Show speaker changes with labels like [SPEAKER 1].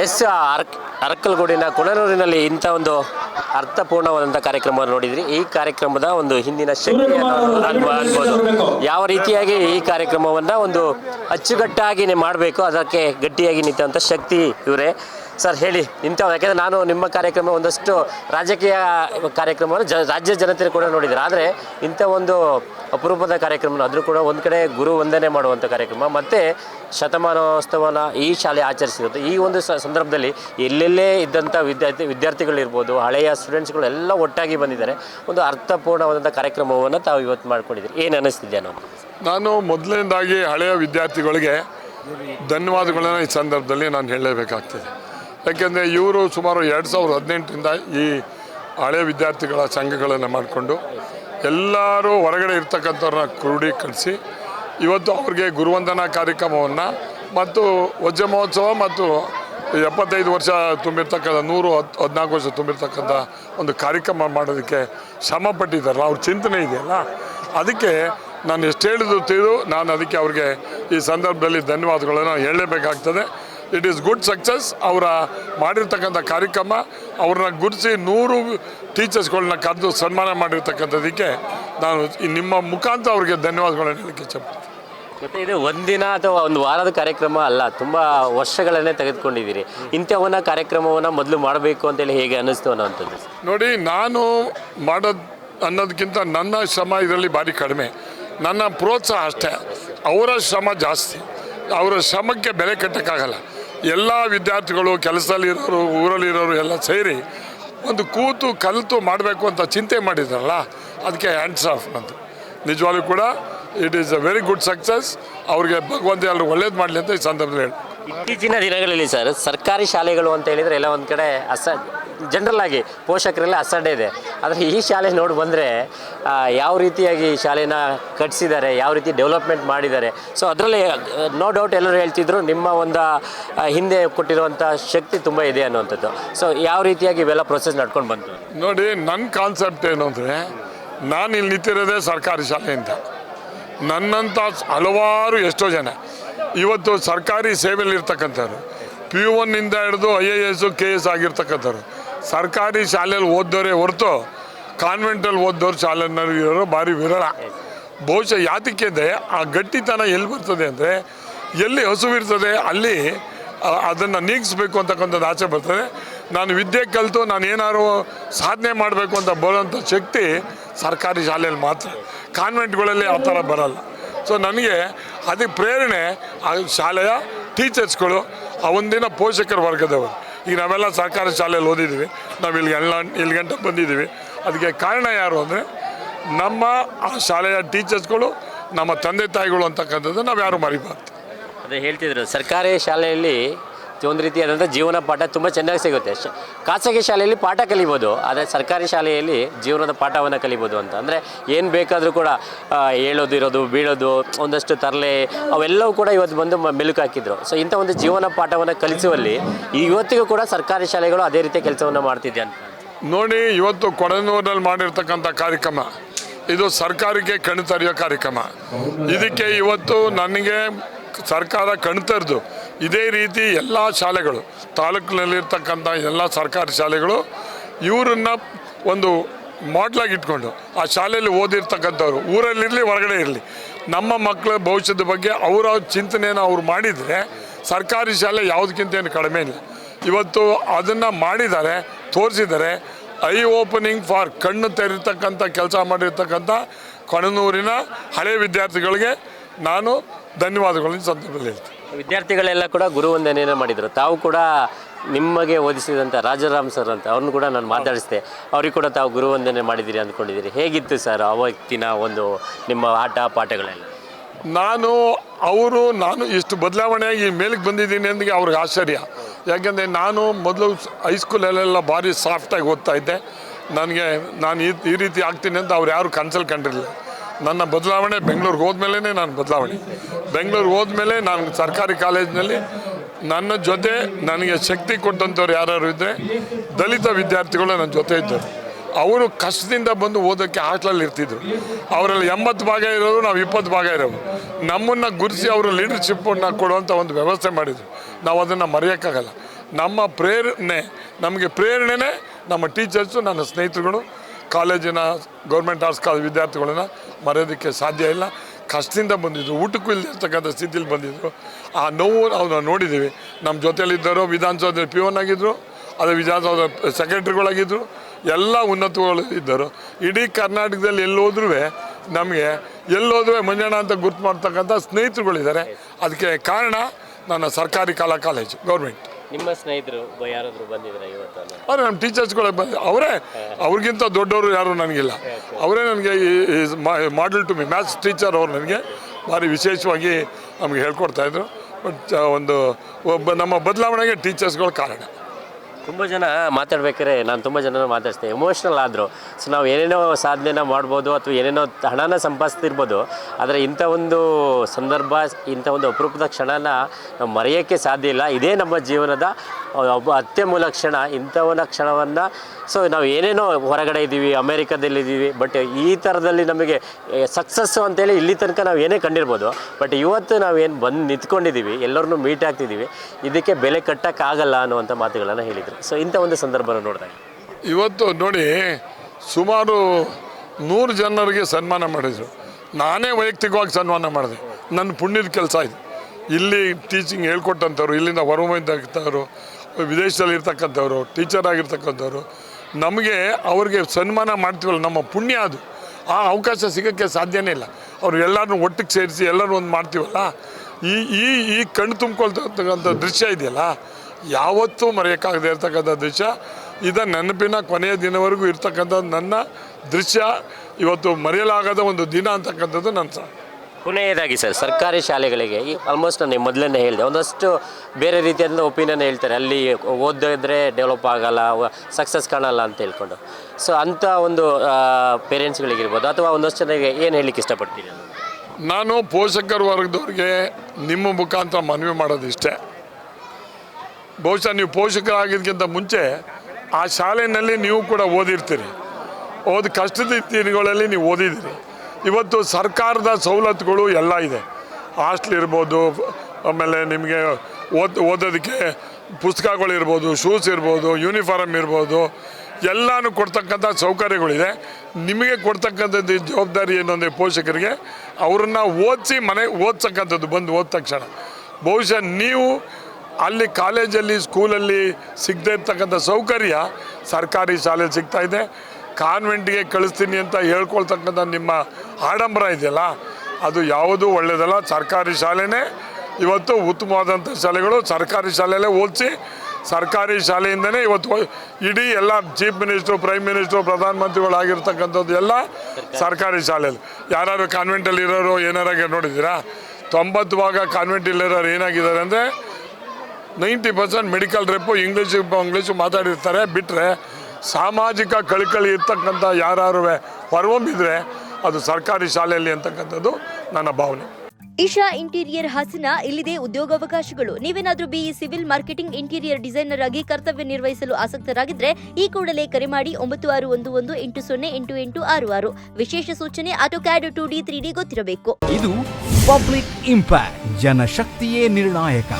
[SPEAKER 1] S arc, ಅರಕಲ್ಗೂಡಿನ ಕುಣನೂರಿನಲ್ಲಿ ಇಂಥ ಒಂದು ಅರ್ಥಪೂರ್ಣವಾದಂಥ ಕಾರ್ಯಕ್ರಮವನ್ನು ನೋಡಿದ್ರಿ. ಈ ಕಾರ್ಯಕ್ರಮದ ಒಂದು ಹಿಂದಿನ ಶಕ್ತಿಯನ್ನು ಅನ್ಬೋದು. ಯಾವ ರೀತಿಯಾಗಿ ಈ ಕಾರ್ಯಕ್ರಮವನ್ನು ಒಂದು ಅಚ್ಚುಕಟ್ಟಾಗಿ ಮಾಡಬೇಕು, ಅದಕ್ಕೆ ಗಟ್ಟಿಯಾಗಿ ನಿಂತಂಥ ಶಕ್ತಿ ಇವರೇ. ಸರ್, ಹೇಳಿ. ಇಂಥ ಯಾಕೆಂದರೆ ನಾನು ನಿಮ್ಮ ಕಾರ್ಯಕ್ರಮ ಒಂದಷ್ಟು ರಾಜಕೀಯ ಕಾರ್ಯಕ್ರಮವನ್ನು ರಾಜ್ಯ ಜನತೆ ಕೂಡ ನೋಡಿದ್ದಾರೆ. ಆದರೆ ಇಂಥ ಒಂದು ಅಪರೂಪದ ಕಾರ್ಯಕ್ರಮ ಆದರೂ ಕೂಡ ಒಂದು ಕಡೆ ಗುರು ವಂದನೆ ಮಾಡುವಂಥ ಕಾರ್ಯಕ್ರಮ, ಮತ್ತು ಶತಮಾನೋತ್ಸವನ ಈ ಶಾಲೆ ಆಚರಿಸಿರೋದು ಈ ಒಂದು ಸಂದರ್ಭದಲ್ಲಿ ಎಲ್ಲೆಲ್ಲೇ ಇದ್ದಂಥ ವಿದ್ಯಾರ್ಥಿ ವಿದ್ಯಾರ್ಥಿಗಳಿರ್ಬೋದು, ಹಳೆಯ ಸ್ಟೂಡೆಂಟ್ಸ್ಗಳು ಎಲ್ಲ ಒಟ್ಟಾಗಿ ಬಂದಿದ್ದಾರೆ. ಒಂದು ಅರ್ಥಪೂರ್ಣವಾದಂಥ ಕಾರ್ಯಕ್ರಮವನ್ನು ತಾವು ಇವತ್ತು ಮಾಡ್ಕೊಂಡಿದ್ದೀರಿ. ಏನು ಅನ್ನಿಸ್ತಿದೆ ನಾನು
[SPEAKER 2] ನಾನು ಮೊದಲನೇದಾಗಿ ಹಳೆಯ ವಿದ್ಯಾರ್ಥಿಗಳಿಗೆ ಧನ್ಯವಾದಗಳನ್ನ ಈ ಸಂದರ್ಭದಲ್ಲಿ ನಾನು ಹೇಳಲೇಬೇಕಾಗ್ತದೆ. ಯಾಕೆಂದರೆ ಇವರು ಸುಮಾರು ಎರಡು ಸಾವಿರದ ಹದಿನೆಂಟರಿಂದ ಈ ಹಳೆ ವಿದ್ಯಾರ್ಥಿಗಳ ಸಂಘಗಳನ್ನು ಮಾಡಿಕೊಂಡು ಎಲ್ಲರೂ ಹೊರಗಡೆ ಇರ್ತಕ್ಕಂಥವ್ರನ್ನ ಕ್ರೋಢೀಕರಿಸಿ ಇವತ್ತು ಅವ್ರಿಗೆ ಗುರುವಂದನಾ ಕಾರ್ಯಕ್ರಮವನ್ನು ಮತ್ತು ವಜ್ರ ಮಹೋತ್ಸವ ಮತ್ತು ಎಪ್ಪತ್ತೈದು ವರ್ಷ ತುಂಬಿರ್ತಕ್ಕಂಥ ನೂರು ಹತ್ತು ಹದಿನಾಲ್ಕು ವರ್ಷ ತುಂಬಿರ್ತಕ್ಕಂಥ ಒಂದು ಕಾರ್ಯಕ್ರಮ ಮಾಡೋದಕ್ಕೆ ಶ್ರಮ ಪಟ್ಟಿದ್ದಾರಲ್ಲ, ಅವ್ರ ಚಿಂತನೆ ಇದೆಯಲ್ಲ? ಅದಕ್ಕೆ ನಾನು ಎಷ್ಟು ಹೇಳಿದ್ರು ತಿಳಿದು ನಾನು ಅದಕ್ಕೆ ಅವ್ರಿಗೆ ಈ ಸಂದರ್ಭದಲ್ಲಿ ಧನ್ಯವಾದಗಳನ್ನು ಹೇಳಲೇಬೇಕಾಗ್ತದೆ. ಇಟ್ ಈಸ್ ಗುಡ್ ಸಕ್ಸಸ್ ಅವರ ಮಾಡಿರ್ತಕ್ಕಂಥ ಕಾರ್ಯಕ್ರಮ ಅವ್ರನ್ನ ಗುರುತಿಸಿ ನೂರು ಟೀಚರ್ಸ್ಗಳನ್ನ ಕರೆದು ಸನ್ಮಾನ ಮಾಡಿರ್ತಕ್ಕಂಥದ್ದಕ್ಕೆ ನಾನು ನಿಮ್ಮ ಮುಖಾಂತರ ಅವ್ರಿಗೆ ಧನ್ಯವಾದಗಳನ್ನು ಹೇಳಕ್ಕೆ ಇಚ್ಛಪಡ್ತೀನಿ
[SPEAKER 1] ಮತ್ತೆ ಇದು ಒಂದಿನ ಅಥವಾ ಒಂದು ವಾರದ ಕಾರ್ಯಕ್ರಮ ಅಲ್ಲ ತುಂಬ ವರ್ಷಗಳನ್ನೇ ತೆಗೆದುಕೊಂಡಿದ್ದೀರಿ. ಇಂಥವನ್ನ ಕಾರ್ಯಕ್ರಮವನ್ನು ಮೊದಲು ಮಾಡಬೇಕು ಅಂತೇಳಿ ಹೇಗೆ ಅನ್ನಿಸ್ತು ಅನ್ನೋವಂಥದ್ದು?
[SPEAKER 2] ನೋಡಿ ನಾನು ಮಾಡೋದು ಅನ್ನೋದಕ್ಕಿಂತ ನನ್ನ ಶ್ರಮ ಇದರಲ್ಲಿ ಭಾರಿ ಕಡಿಮೆ. ನನ್ನ ಪ್ರೋತ್ಸಾಹ ಅಷ್ಟೇ. ಅವರ ಶ್ರಮ ಜಾಸ್ತಿ. ಅವರ ಶ್ರಮಕ್ಕೆ ಬೆಲೆ ಕಟ್ಟೋಕ್ಕಾಗಲ್ಲ. ಎಲ್ಲ ವಿದ್ಯಾರ್ಥಿಗಳು ಕೆಲಸದಲ್ಲಿರೋರು ಊರಲ್ಲಿರೋರು ಎಲ್ಲ ಸೇರಿ ಒಂದು ಕೂತು ಕಲಿತು ಮಾಡಬೇಕು ಅಂತ ಚಿಂತೆ ಮಾಡಿದ್ರಲ್ಲ, ಅದಕ್ಕೆ ಹ್ಯಾಂಡ್ಸ್ ಆಫ್ ಅಂತ ನಿಜವಾಗ್ಲೂ ಕೂಡ it is a very good success ಅವ್ರಿಗೆ ಭಗವಂತ ಎಲ್ಲರೂ ಒಳ್ಳೇದು ಮಾಡಲಿ ಅಂತ ಈ ಸಂದರ್ಭದಲ್ಲಿ ಹೇಳಿ.
[SPEAKER 1] ಇತ್ತೀಚಿನ ದಿನಗಳಲ್ಲಿ ಸರ್, ಸರ್ಕಾರಿ ಶಾಲೆಗಳು ಅಂತ ಹೇಳಿದರೆ ಎಲ್ಲ ಒಂದು ಕಡೆ ಅಸ ಜನರಲ್ ಆಗಿ ಪೋಷಕರೆಲ್ಲ ಅಸಡ್ಡೆ ಇದೆ. ಆದರೆ ಈ ಶಾಲೆ ನೋಡಿ ಬಂದರೆ ಯಾವ ರೀತಿಯಾಗಿ ಈ ಶಾಲೆನ ಕಟ್ಟಿಸಿದ್ದಾರೆ ಯಾವ ರೀತಿ ಡೆವಲಪ್ಮೆಂಟ್ ಮಾಡಿದ್ದಾರೆ. ಸೊ ಅದರಲ್ಲಿ ನೋ ಡೌಟ್ ಎಲ್ಲರೂ ಹೇಳ್ತಿದ್ರು, ನಿಮ್ಮ ಒಂದು ಹಿಂದೆ ಕೊಟ್ಟಿರುವಂಥ ಶಕ್ತಿ ತುಂಬ ಇದೆ ಅನ್ನುವಂಥದ್ದು. ಸೊ ಯಾವ ರೀತಿಯಾಗಿ ಇವೆಲ್ಲ ಪ್ರೊಸೆಸ್ ನಡ್ಕೊಂಡು ಬಂತು?
[SPEAKER 2] ನೋಡಿ ನನ್ನ ಕಾನ್ಸೆಪ್ಟ್ ಏನು ಅಂದರೆ, ನಾನು ಇಲ್ಲಿ ನಿಂತಿರೋದೇ ಸರ್ಕಾರಿ ಶಾಲೆಯಿಂದ ನನ್ನಂಥ ಹಲವಾರು ಎಷ್ಟೋ ಜನ. ಇವತ್ತು ಸರ್ಕಾರಿ ಸೇವೆಯಲ್ಲಿರ್ತಕ್ಕಂಥವ್ರು ಪಿ ಯು ಒನ್ನಿಂದ ಹಿಡಿದು I A S K S ಆಗಿರ್ತಕ್ಕಂಥವ್ರು ಸರ್ಕಾರಿ ಶಾಲೆಯಲ್ಲಿ ಓದೋರೇ ಹೊರತು ಕಾನ್ವೆಂಟಲ್ಲಿ ಓದ್ದೋರು ಶಾಲೆನಲ್ಲಿ ಇರೋರು ಭಾರಿ ವಿರಳ. ಬಹುಶಃ ಯಾತಕ್ಕೆ ಅಂದರೆ ಆ ಗಟ್ಟಿತನ ಎಲ್ಲಿ ಬರ್ತದೆ ಅಂದರೆ ಎಲ್ಲಿ ಹಸುವಿರ್ತದೆ ಅಲ್ಲಿ ಅದನ್ನು ನೀಗಿಸ್ಬೇಕು ಅಂತಕ್ಕಂಥದ್ದು ಆಸೆ ಬರ್ತದೆ. ನಾನು ವಿದ್ಯೆ ಕಲಿತು ನಾನು ಏನಾದ್ರು ಸಾಧನೆ ಮಾಡಬೇಕು ಅಂತ ಬರೋಂಥ ಶಕ್ತಿ ಸರ್ಕಾರಿ ಶಾಲೆಯಲ್ಲಿ ಮಾತ್ರ. ಕಾನ್ವೆಂಟ್ಗಳಲ್ಲಿ ಆ ಥರ ಬರಲ್ಲ. ಸೊ ನನಗೆ ಅದಕ್ಕೆ ಪ್ರೇರಣೆ ಆ ಶಾಲೆಯ ಟೀಚರ್ಸ್ಗಳು ಆ ಒಂದಿನ ಪೋಷಕರ ವರ್ಗದವರು. ಈಗ ನಾವೆಲ್ಲ ಸರ್ಕಾರಿ ಶಾಲೆಯಲ್ಲಿ ಓದಿದ್ದೀವಿ. ನಾವು ಇಲ್ಲಿ ಎಲ್ಲ ಇಲ್ಲಿ ಗಂಟೆ ಬಂದಿದ್ದೀವಿ. ಅದಕ್ಕೆ ಕಾರಣ ಯಾರು ಅಂದರೆ ನಮ್ಮ ಆ ಶಾಲೆಯ ಟೀಚರ್ಸ್ಗಳು, ನಮ್ಮ ತಂದೆ ತಾಯಿಗಳು ಅಂತಕ್ಕಂಥದ್ದು ನಾವು ಯಾರು ಮರಿಬಾರ್ದು.
[SPEAKER 1] ಅದೇ ಹೇಳ್ತಿದ್ರು, ಸರ್ಕಾರಿ ಶಾಲೆಯಲ್ಲಿ ಒಂದು ರೀತಿಯಾದಂಥ ಜೀವನ ಪಾಠ ತುಂಬ ಚೆನ್ನಾಗಿ ಸಿಗುತ್ತೆ. ಖಾಸಗಿ ಶಾಲೆಯಲ್ಲಿ ಪಾಠ ಕಲಿಬೋದು, ಆದರೆ ಸರ್ಕಾರಿ ಶಾಲೆಯಲ್ಲಿ ಜೀವನದ ಪಾಠವನ್ನು ಕಲಿಬೋದು ಅಂತ. ಅಂದರೆ ಏನು ಬೇಕಾದರೂ ಕೂಡ ಹೇಳೋದು ಇರೋದು, ಬೀಳೋದು, ಒಂದಷ್ಟು ತರಲೆ, ಅವೆಲ್ಲವೂ ಕೂಡ ಇವತ್ತು ಬಂದು ಮೆಲುಕು ಹಾಕಿದ್ರು. ಸೊ ಇಂಥ ಒಂದು ಜೀವನ ಪಾಠವನ್ನು ಕಲಿಸುವಲ್ಲಿ ಇವತ್ತಿಗೂ ಕೂಡ ಸರ್ಕಾರಿ ಶಾಲೆಗಳು ಅದೇ ರೀತಿಯ ಕೆಲಸವನ್ನು ಮಾಡ್ತಿದೆ ಅಂತ.
[SPEAKER 2] ನೋಡಿ, ಇವತ್ತು ಕೊಡನೂರಿನಲ್ಲಿ ಮಾಡಿರ್ತಕ್ಕಂಥ ಕಾರ್ಯಕ್ರಮ, ಇದು ಸರ್ಕಾರಕ್ಕೆ ಕಣ್ತರಿಯೋ ತೆರೆಯೋ ಕಾರ್ಯಕ್ರಮ. ಇದಕ್ಕೆ ಇವತ್ತು ನನಗೆ ಸರ್ಕಾರ ಕಣ್ತರಿದು ತೆರೆದು ಇದೇ ರೀತಿ ಎಲ್ಲ ಶಾಲೆಗಳು, ತಾಲೂಕಿನಲ್ಲಿರ್ತಕ್ಕಂಥ ಎಲ್ಲ ಸರ್ಕಾರಿ ಶಾಲೆಗಳು ಇವರನ್ನ ಒಂದು ಮಾಡ್ಲಾಗಿ ಇಟ್ಕೊಂಡು, ಆ ಶಾಲೆಯಲ್ಲಿ ಓದಿರ್ತಕ್ಕಂಥವ್ರು ಊರಲ್ಲಿರಲಿ ಹೊರಗಡೆ ಇರಲಿ, ನಮ್ಮ ಮಕ್ಕಳ ಭವಿಷ್ಯದ ಬಗ್ಗೆ ಅವರ ಚಿಂತನೆಯನ್ನು ಅವ್ರು ಮಾಡಿದರೆ ಸರ್ಕಾರಿ ಶಾಲೆ ಯಾವುದಕ್ಕಿಂತ ಏನು ಕಡಿಮೆ ಇಲ್ಲ. ಇವತ್ತು ಅದನ್ನು ಮಾಡಿದ್ದಾರೆ ತೋರಿಸಿದ್ದಾರೆ ಐ ಓಪನಿಂಗ್ ಫಾರ್ ಕಣ್ಣು ತೆರೀತಕ್ಕಂಥ ಕೆಲಸ ಮಾಡಿರ್ತಕ್ಕಂಥ ಕಣನೂರಿನ ಹಳೆ ವಿದ್ಯಾರ್ಥಿಗಳಿಗೆ ನಾನು ಧನ್ಯವಾದಗಳನ್ನು ಸಂದರ್ಭದಲ್ಲಿ ಹೇಳ್ತೀನಿ.
[SPEAKER 1] ವಿದ್ಯಾರ್ಥಿಗಳೆಲ್ಲ ಕೂಡ ಗುರು ವಂದನೆಯನ್ನು ಮಾಡಿದರು. ತಾವು ಕೂಡ ನಿಮಗೆ ಓದಿಸಿದಂಥ ರಾಜಾರಾಮ್ ಸರ್ ಅಂತ ಅವ್ರನ್ನ ಕೂಡ ನಾನು ಮಾತಾಡಿಸಿದೆ. ಅವ್ರಿಗೆ ಕೂಡ ತಾವು ಗುರು ವಂದನೆ ಮಾಡಿದ್ದೀರಿ ಅಂದ್ಕೊಂಡಿದ್ದೀರಿ. ಹೇಗಿತ್ತು ಸರ್ ಅವತ್ತಿನ ಒಂದು ನಿಮ್ಮ ಆಟ ಪಾಠಗಳೆಲ್ಲ?
[SPEAKER 2] ನಾನು ಅವರು ನಾನು ಇಷ್ಟು ಬದಲಾವಣೆಯಾಗಿ ಮೇಲಕ್ಕೆ ಬಂದಿದ್ದೀನಿ ಅಂದಿಗೆ ಅವ್ರಿಗೆ ಆಶ್ಚರ್ಯ. ಯಾಕೆಂದರೆ ನಾನು ಮೊದಲು ಹೈಸ್ಕೂಲಲ್ಲೆಲ್ಲ ಭಾರಿ ಸಾಫ್ಟಾಗಿ ಓದ್ತಾ ಇದ್ದೆ. ನನಗೆ ನಾನು ಈ ಈ ರೀತಿ ಆಗ್ತೀನಿ ಅಂತ ಅವ್ರು ಯಾರು ಕನ್ಸಲ್ ಕಂಡಿರಲಿಲ್ಲ. ನನ್ನ ಬದಲಾವಣೆ ಬೆಂಗಳೂರಿಗೆ ಹೋದ್ಮೇಲೆ ನಾನು ಬದಲಾವಣೆ. ಬೆಂಗಳೂರಿಗೆ ಹೋದ್ಮೇಲೆ ನಾನು ಸರ್ಕಾರಿ ಕಾಲೇಜಿನಲ್ಲಿ ನನ್ನ ಜೊತೆ ನನಗೆ ಶಕ್ತಿ ಕೊಟ್ಟಂಥವ್ರು ಯಾರ್ಯಾರು ಇದ್ದರೆ ದಲಿತ ವಿದ್ಯಾರ್ಥಿಗಳು ನನ್ನ ಜೊತೆ ಇದ್ದರು. ಅವರು ಕಷ್ಟದಿಂದ ಬಂದು ಓದೋಕ್ಕೆ ಹಾಸ್ಟ್ಲಲ್ಲಿ ಇರ್ತಿದ್ರು. ಅವರಲ್ಲಿ ಎಂಬತ್ತು ಭಾಗ ಇರೋರು, ನಾವು ಇಪ್ಪತ್ತು ಭಾಗ ಇರೋರು. ನಮ್ಮನ್ನು ಗುರುಸಿ ಅವರು ಲೀಡರ್ಶಿಪ್ಪನ್ನು ಕೊಡುವಂಥ ಒಂದು ವ್ಯವಸ್ಥೆ ಮಾಡಿದರು. ನಾವು ಅದನ್ನು ಮರೆಯೋಕ್ಕಾಗಲ್ಲ. ನಮ್ಮ ಪ್ರೇರಣೆ, ನಮಗೆ ಪ್ರೇರಣೆನೇ ನಮ್ಮ ಟೀಚರ್ಸು ನನ್ನ ಸ್ನೇಹಿತರುಗಳು ಕಾಲೇಜಿನ ಗೌರ್ಮೆಂಟ್ ಆರ್ಟ್ಸ್ ಕಾಲೇಜ್ ವಿದ್ಯಾರ್ಥಿಗಳನ್ನ ಮರೆಯೋದಕ್ಕೆ ಸಾಧ್ಯ ಇಲ್ಲ. ಕಷ್ಟದಿಂದ ಬಂದಿದ್ರು, ಊಟಕ್ಕೂ ಇಲ್ಲದಿರ್ತಕ್ಕಂಥ ಸ್ಥಿತಿಲಿ ಬಂದಿದ್ರು. ಆ ನೋವು ನಾವು ನೋಡಿದ್ದೀವಿ ನಮ್ಮ ಜೊತೆಯಲ್ಲಿದ್ದರು ವಿಧಾನಸೌಧದಲ್ಲಿ ಪಿ ಒನ್ ಆಗಿದ್ದರು ಅದೇ ವಿಧಾನಸೌಧ ಸೆಕ್ರೆಟ್ರಿಗಳಾಗಿದ್ದರು ಎಲ್ಲ ಉನ್ನತಗಳು ಇದ್ದರು. ಇಡೀ ಕರ್ನಾಟಕದಲ್ಲಿ ಎಲ್ಲೋದ್ರೂ ನಮಗೆ ಎಲ್ಲೋದ್ರೂ ಮಂಜಣ್ಣ ಅಂತ ಗುರ್ತು ಮಾಡ್ತಕ್ಕಂಥ ಸ್ನೇಹಿತರುಗಳಿದ್ದಾರೆ. ಅದಕ್ಕೆ ಕಾರಣ ನನ್ನ ಸರ್ಕಾರಿ ಕಲಾ ಕಾಲೇಜು, ಗೌರ್ಮೆಂಟ್.
[SPEAKER 1] ನಿಮ್ಮ ಸ್ನೇಹಿತರು ಯಾರಾದರೂ ಬಂದಿದ್ದಾರೆ ಇವತ್ತು
[SPEAKER 2] ಆದರೆ ನಮ್ಮ ಟೀಚರ್ಸ್ಗಳೇ ಬಂದು ಅವರೇ ಅವ್ರಿಗಿಂತ ದೊಡ್ಡವರು ಯಾರು ನನಗಿಲ್ಲ. ಅವರೇ ನನಗೆ model to me maths teacher ಅವರು ನನಗೆ ಭಾರಿ ವಿಶೇಷವಾಗಿ ನಮಗೆ ಹೇಳ್ಕೊಡ್ತಾಯಿದ್ರು ಬಟ್ ಒಂದು ಒಬ್ಬ ನಮ್ಮ ಬದಲಾವಣೆಗೆ ಟೀಚರ್ಸ್ಗಳು ಕಾರಣ.
[SPEAKER 1] ತುಂಬ ಜನ ಮಾತಾಡ್ಬೇಕಾರೆ ನಾನು ತುಂಬ ಜನ ಮಾತಾಡ್ತೀನಿ ಎಮೋಷ್ನಲ್ ಆದರು. ಸೊ ನಾವು ಏನೇನೋ ಸಾಧನೆನ ಮಾಡ್ಬೋದು ಅಥವಾ ಏನೇನೋ ಹಣನ ಸಂಪಾದಿಸ್ತಿರ್ಬೋದು. ಆದರೆ ಇಂಥ ಒಂದು ಸಂದರ್ಭ, ಇಂಥ ಒಂದು ಅಪರೂಪದ ಕ್ಷಣನ ನಾವು ಮರೆಯೋಕ್ಕೆ ಸಾಧ್ಯ ಇಲ್ಲ. ಇದೇ ನಮ್ಮ ಜೀವನದ ಒಬ್ಬ ಅತ್ಯಮೂಲ ಕ್ಷಣ ಇಂಥವನ್ನ ಕ್ಷಣವನ್ನು ಸೊ ನಾವು ಏನೇನೋ ಹೊರಗಡೆ ಇದ್ದೀವಿ, ಅಮೇರಿಕಾದಲ್ಲಿದ್ದೀವಿ ಬಟ್ ಈ ಥರದಲ್ಲಿ ನಮಗೆ ಸಕ್ಸಸ್ಸು ಅಂತೇಳಿ ಇಲ್ಲಿ ತನಕ ನಾವು ಏನೇ ಕಂಡಿರ್ಬೋದು ಬಟ್ ಇವತ್ತು ನಾವೇನು ಬಂದು ನಿಂತ್ಕೊಂಡಿದ್ದೀವಿ, ಎಲ್ಲರನ್ನೂ ಮೀಟ್ ಆಗ್ತಿದ್ದೀವಿ, ಇದಕ್ಕೆ ಬೆಲೆ ಕಟ್ಟೋಕ್ಕಾಗಲ್ಲ ಅನ್ನುವಂಥ ಮಾತುಗಳನ್ನು ಹೇಳಿದರು. ಸೊ ಇಂಥ ಒಂದು ಸಂದರ್ಭನ ನೋಡಿದಾಗ.
[SPEAKER 2] ಇವತ್ತು ನೋಡಿ, ಸುಮಾರು ನೂರು ಜನರಿಗೆ ಸನ್ಮಾನ ಮಾಡಿದರು. ನಾನೇ ವೈಯಕ್ತಿಕವಾಗಿ ಸನ್ಮಾನ ಮಾಡಿದೆ. ನನ್ನ ಪುಣ್ಯದ ಕೆಲಸ ಇದು. ಇಲ್ಲಿ ಟೀಚಿಂಗ್ ಹೇಳ್ಕೊಟ್ಟಂಥವ್ರು, ಇಲ್ಲಿಂದ ಹೊರಹೊಮ್ಮಂಥವ್ರು ವಿದೇಶದಲ್ಲಿ ಇರ್ತಕ್ಕಂಥವ್ರು ಟೀಚರ್ ಆಗಿರ್ತಕ್ಕಂಥವ್ರು, ನಮಗೆ ಅವ್ರಿಗೆ ಸನ್ಮಾನ ಮಾಡ್ತೀವಲ್ಲ, ನಮ್ಮ ಪುಣ್ಯ ಅದು. ಆ ಅವಕಾಶ ಸಿಗೋಕ್ಕೆ ಸಾಧ್ಯನೇ ಇಲ್ಲ. ಅವ್ರು ಎಲ್ಲರನ್ನೂ ಒಟ್ಟಿಗೆ ಸೇರಿಸಿ ಎಲ್ಲರೂ ಒಂದು ಮಾಡ್ತೀವಲ್ಲ, ಈ ಈ ಈ ಕಣ್ಣು ತುಂಬ್ಕೊಳ್ತಕ್ಕಂಥ ದೃಶ್ಯ ಇದೆಯಲ್ಲ, ಯಾವತ್ತೂ ಮರೆಯೋಕ್ಕಾಗದೆ ಇರ್ತಕ್ಕಂಥ ದೃಶ್ಯ. ಇದ ನೆನಪಿನ ಕೊನೆಯ ದಿನವರೆಗೂ ಇರ್ತಕ್ಕಂಥ ನನ್ನ ದೃಶ್ಯ. ಇವತ್ತು ಮರೆಯಲಾಗದ ಒಂದು ದಿನ ಅಂತಕ್ಕಂಥದ್ದು ನನ್ನ
[SPEAKER 1] ಕೊನೆಯದಾಗಿ ಸರ್, ಸರ್ಕಾರಿ ಶಾಲೆಗಳಿಗೆ, ಈ ಆಲ್ಮೋಸ್ಟ್ ನಾನು ಮೊದಲೇ ಹೇಳಿದೆ, ಒಂದಷ್ಟು ಬೇರೆ ರೀತಿಯಾದ ಒಪಿನಿಯನ್ ಹೇಳ್ತಾರೆ, ಅಲ್ಲಿ ಓದಿದ್ರೆ ಡೆವಲಪ್ ಆಗಲ್ಲ ಸಕ್ಸಸ್ ಕಾಣಲ್ಲ ಅಂತ ಹೇಳ್ಕೊಂಡು. ಸೊ ಅಂಥ ಒಂದು ಪೇರೆಂಟ್ಸ್ಗಳಿಗಿರ್ಬೋದು ಅಥವಾ ಒಂದಷ್ಟು ಜನರಿಗೆ ಏನು ಹೇಳಲಿಕ್ಕೆ ಇಷ್ಟಪಡ್ತೀನಿ ನಾನು
[SPEAKER 2] ಪೋಷಕರ ವರ್ಗದವ್ರಿಗೆ ನಿಮ್ಮ ಮುಖಾಂತರ ಮನವಿ ಮಾಡೋದು ಇಷ್ಟೇ ಬಹುಶಃ ನೀವು ಪೋಷಕರಾಗಿದ್ದಕ್ಕಿಂತ ಮುಂಚೆ ಆ ಶಾಲೆಯಲ್ಲಿ ನೀವು ಕೂಡ ಓದಿರ್ತೀರಿ. ಓದಿ ಕಷ್ಟದ ದಿನಗಳಲ್ಲಿ ನೀವು ಓದಿದ್ದೀರಿ. ಇವತ್ತು ಸರ್ಕಾರದ ಸವಲತ್ತುಗಳು ಎಲ್ಲ ಇದೆ. ಹಾಸ್ಟ್ಲ್ ಇರ್ಬೋದು, ಆಮೇಲೆ ನಿಮಗೆ ಓದ್, ಓದೋದಕ್ಕೆ ಪುಸ್ತಕಗಳಿರ್ಬೋದು ಶೂಸ್ ಇರ್ಬೋದು ಯೂನಿಫಾರ್ಮ್ ಇರ್ಬೋದು, ಎಲ್ಲನೂ ಕೊಡ್ತಕ್ಕಂಥ ಸೌಕರ್ಯಗಳಿದೆ. ನಿಮಗೆ ಕೊಡ್ತಕ್ಕಂಥದ್ದು ಜವಾಬ್ದಾರಿ ಏನು ಅಂದರೆ ಪೋಷಕರಿಗೆ, ಅವರನ್ನು ಓದಿಸಿ ಮನೆ, ಓದ್ಸಕ್ಕಂಥದ್ದು ಬಂದು ಓದ್ ತಕ್ಷಣ. ಬಹುಶಃ ನೀವು ಅಲ್ಲಿ ಕಾಲೇಜಲ್ಲಿ, ಸ್ಕೂಲಲ್ಲಿ ಸಿಗದೇ ಇರ್ತಕ್ಕಂಥ ಸೌಕರ್ಯ ಸರ್ಕಾರಿ ಶಾಲೆ ಸಿಗ್ತಾ ಇದೆ. ಕಾನ್ವೆಂಟ್ಗೆ ಕಳಿಸ್ತೀನಿ ಅಂತ ಹೇಳ್ಕೊಳ್ತಕ್ಕಂಥ ನಿಮ್ಮ ಆಡಂಬರ ಇದೆಯಲ್ಲ, ಅದು ಯಾವುದೂ ಒಳ್ಳೆಯದಲ್ಲ ಸರ್ಕಾರಿ ಶಾಲೆನೇ. ಇವತ್ತು ಉತ್ತಮವಾದಂಥ ಶಾಲೆಗಳು ಸರ್ಕಾರಿ ಶಾಲೆಯಲ್ಲೇ ಓದಿಸಿ, ಸರ್ಕಾರಿ ಶಾಲೆಯಿಂದನೇ ಇವತ್ತು ಇಡೀ ಎಲ್ಲ ಚೀಫ್ ಮಿನಿಸ್ಟ್ರು, ಪ್ರೈಮ್ ಮಿನಿಸ್ಟ್ರು, ಪ್ರಧಾನಮಂತ್ರಿಗಳಾಗಿರ್ತಕ್ಕಂಥದ್ದು ಎಲ್ಲ ಸರ್ಕಾರಿ ಶಾಲೆಯಲ್ಲಿ. ಯಾರು ಕಾನ್ವೆಂಟಲ್ಲಿ ಇರೋರು, ಏನಾರಾಗ ನೋಡಿದ್ದೀರಾ? ತೊಂಬತ್ತು ಭಾಗ ಕಾನ್ವೆಂಟಲ್ಲಿರೋರು ಏನಾಗಿದ್ದಾರೆ ಅಂದರೆ, ninety percent medical rep English English ಮಾತಾಡಿರ್ತಾರೆ ಬಿಟ್ಟರೆ ಸಾಮಾಜಿಕ ಕಳಕಳಿ ಇರ್ತಕ್ಕಂಥ ಯಾರು ಹೊರಹೊಮ್ಮಿದ್ರೆ ಅದು ಸರ್ಕಾರಿ ಶಾಲೆಯಲ್ಲಿ ಅಂತಕ್ಕಂಥದ್ದು ನನ್ನ ಭಾವನೆ.
[SPEAKER 3] ಇಶಾ ಇಂಟೀರಿಯರ್ ಹಾಸನ ಇಲ್ಲಿದೆ ಉದ್ಯೋಗಾವಕಾಶಗಳು. ನೀವೇನಾದರೂ BE civil marketing interior designer ಆಗಿ ಕರ್ತವ್ಯ ನಿರ್ವಹಿಸಲು ಆಸಕ್ತರಾಗಿದ್ದರೆ ಈ ಕೂಡಲೇ ಕರೆ ಮಾಡಿ ಒಂಬತ್ತು ಆರು ಒಂದು ಒಂದು ಎಂಟು ಸೊನ್ನೆ ಎಂಟು ಎಂಟು ಆರು ಆರು. ವಿಶೇಷ ಸೂಚನೆ AutoCAD two D three D ಗೊತ್ತಿರಬೇಕು.
[SPEAKER 4] ಇದು ಪಬ್ಲಿಕ್ ಇಂಪ್ಯಾಕ್ಟ್ ಜನಶಕ್ತಿಯೇ ನಿರ್ಣಾಯಕ.